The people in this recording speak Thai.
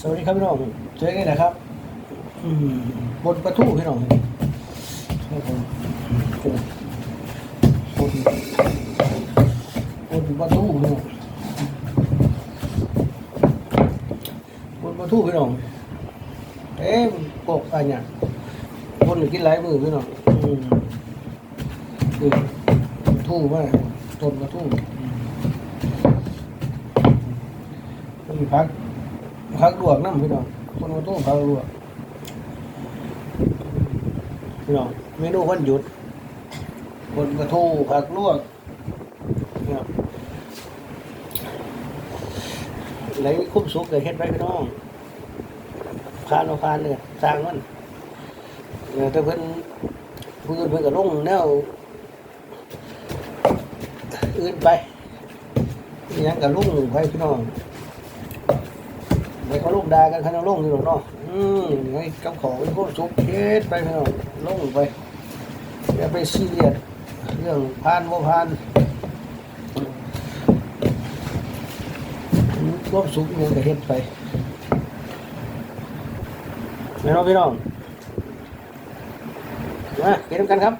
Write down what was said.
สวัสดีครับพี่น้องเจอกันนะครับบนประตูพี่น้องบนบนประตูพี่น้องบนประตูพี่น้องเอ๊ะกบอะไรเนี่ยบนกินหลายมือพี่น้องอืมนี่ประตูมากต้นประตูอืมมีพัก พักลวกน้ำพี่น้องคนมาตู้พักลวกพี่น้องเมนูวันหยุด คนกระทู้ผักลวกเนี่ยไหนคุ้มสุกเกิดเฮ็ดไปพี่น้องพานเอาพานเลยสร้างมันเนี่ยแต่เพิ่นเพิ่นเพิ่นก็ลงแนวอื่นไปยังก็ลงไปพี่น้อง ไปเขาลงดากันเขาลงอยู่หรอกเนาะอืมไอ้กับของไอ้พวกสุกเฮ็ดไปเนาะลงไปอย่าไปซีเรียสเรื่องผ่านบ่าผ่านรวบสุกเนี่ยก็เฮ็ดไปแม่น้องพี่น้องมากินกันครับ